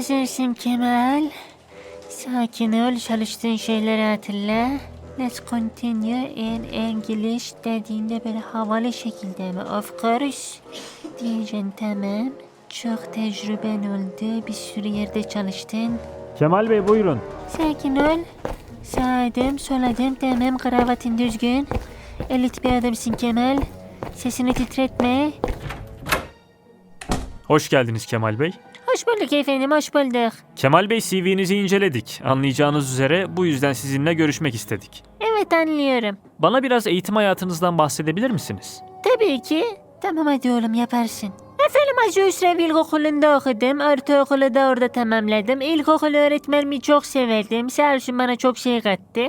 Hazırsın Kemal. Sakin ol, çalıştığın şeyleri hatırla. Let's continue in English dediğinde böyle havalı şekilde mi? Of course. Diyeceksin tamam. Çok tecrüben oldu. Bir sürü yerde çalıştın. Kemal Bey buyurun. Sakin ol. Sağ adım, sol adım, tamam. Kravatın düzgün. Elit bir adamsın Kemal. Sesini titretme. Hoş geldiniz Kemal Bey. Hoş bulduk efendim, hoş bulduk. Kemal Bey CV'nizi inceledik. Anlayacağınız üzere bu yüzden sizinle görüşmek istedik. Evet anlıyorum. Bana biraz eğitim hayatınızdan bahsedebilir misiniz? Tabii ki. Tamam hadi oğlum yaparsın. Efendim Hacı Hüsrev İlkokulu'nda okudum. Ortaokulu da orada tamamladım. İlkokul öğretmenimi çok severdim. Sağ olsun bana çok şey kattı.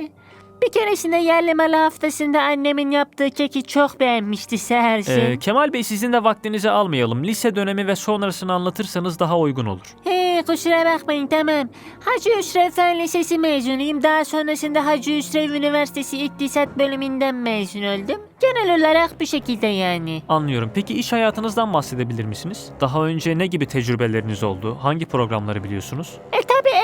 Bir keresinde yerli malı haftasında annemin yaptığı keki çok beğenmişti olsun. Ee, Kemal Bey sizin de vaktinizi almayalım. Lise dönemi ve sonrasını anlatırsanız daha uygun olur. He kusura bakmayın tamam. Hacı Hüsrev Fen Lisesi mezunuyum. Daha sonrasında Hacı Hüsrev Üniversitesi İktisat bölümünden mezun oldum. Genel olarak bu şekilde yani. Anlıyorum. Peki iş hayatınızdan bahsedebilir misiniz? Daha önce ne gibi tecrübeleriniz oldu? Hangi programları biliyorsunuz? E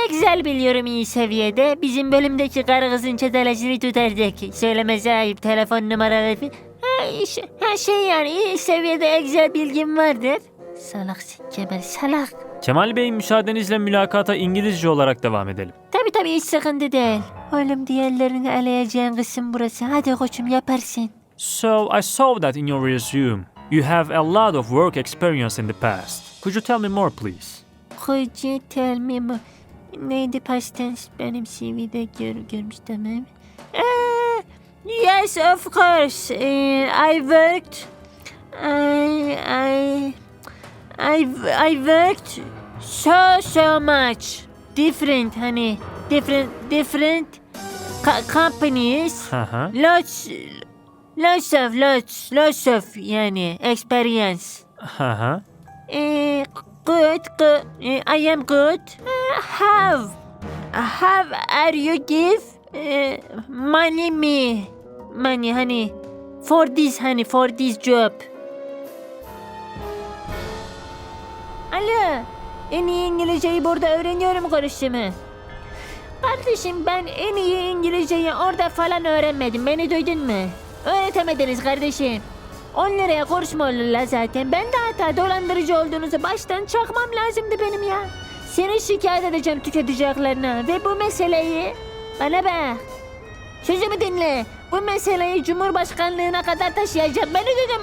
Excel biliyorum iyi seviyede. Bizim bölümdeki karı kızın çetelesini tutardık. Söylemesi ayıp telefon numaraları. Ha, iş, ha şey yani iyi seviyede Excel bilgim vardır. Salaksın Kemal salak. Kemal Bey müsaadenizle mülakata İngilizce olarak devam edelim. Tabi tabi hiç sıkıntı değil. Oğlum diğerlerini eleyeceğin kısım burası. Hadi koçum yaparsın. So I saw that in your resume. You have a lot of work experience in the past. Could you tell me more please? Could you tell me more? Neydi past tense benim CV'de gör, görmüş tamam. Eh, yes of course. Eh, I worked. I, I, I, I worked so so much. Different hani different different co- companies. Lots lots of lots lots of yani experience. Hı hı. Good, good. Eh, I am good. Eh, have, have are you give eh, money me, money honey, for this honey for this job. Alo, en iyi İngilizceyi burada öğreniyorum konuştuğumu. Kardeşim ben en iyi İngilizceyi orada falan öğrenmedim. Beni duydun mu? Öğretemediniz kardeşim. 10 liraya mu olurlar zaten? Ben de hata dolandırıcı olduğunuzu baştan çakmam lazımdı benim ya. Seni şikayet edeceğim tüketici ve bu meseleyi bana bak. Sözümü dinle. Bu meseleyi Cumhurbaşkanlığına kadar taşıyacağım. Beni duydun mu?